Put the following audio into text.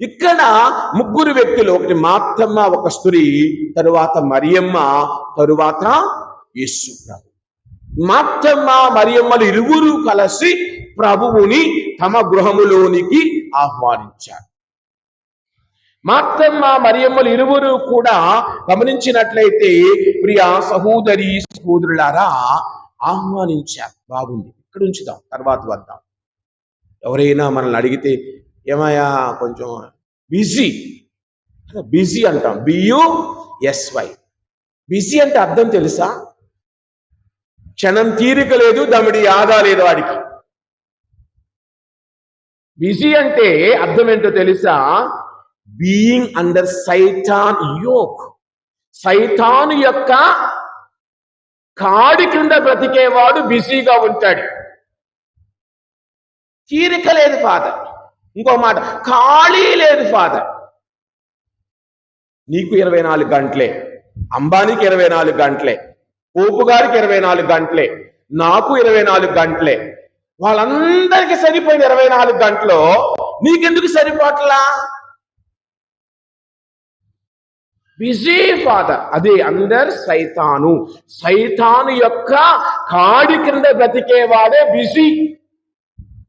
ఇక్కడ ముగ్గురు వ్యక్తులు ఒకటి మాత్తమ్మ ఒక స్త్రీ తరువాత మరియమ్మ తరువాత యేసు ప్రభు. మాత్తమ్మ మరియమ్మలు ఇరువురు కలిసి ప్రభువుని తమ గృహములోనికి ఆహ్వానించారు. మాత్తమ్మ మరియమ్మలు ఇరువురు కూడా గమనించినట్లయితే ప్రియ సహోదరి సహోదరులారా ఆహ్వానించారు. బాగుంది. ఇక్కడ ఉంచుదాం తర్వాత వద్దాం. ఎవరైనా మనల్ని అడిగితే ఏమయ్యా? కొంచెం బిజీ. బిజీ అంటాం. బియు ఎస్వై బిజీ అంటే అర్థం తెలుసా? క్షణం తీరిక లేదు దమిడి ఆదా లేదు వాడికి. బిజీ అంటే అర్థం ఏంటో తెలుసా? Being under Satan yoke. సైతాన్ యొక్క కాడి కింద బ్రతికేవాడు బిజీగా ఉంటాడు. తీరిక లేదు ఫాదర్. ఇంకో మాట ఖాళీ లేదు ఫాదర్ నీకు ఇరవై నాలుగు గంటలే అంబానీకి ఇరవై నాలుగు గంటలే పోపు గారికి ఇరవై నాలుగు గంటలే నాకు ఇరవై నాలుగు గంటలే. వాళ్ళందరికీ సరిపోయిన ఇరవై నాలుగు గంటలు. నీకెందుకు సరిపోట్లా? బిజీ ఫాదర్ అదే అందర్ సైతాను. సైతాను యొక్క కాడి కింద బ్రతికేవాడే బిజీ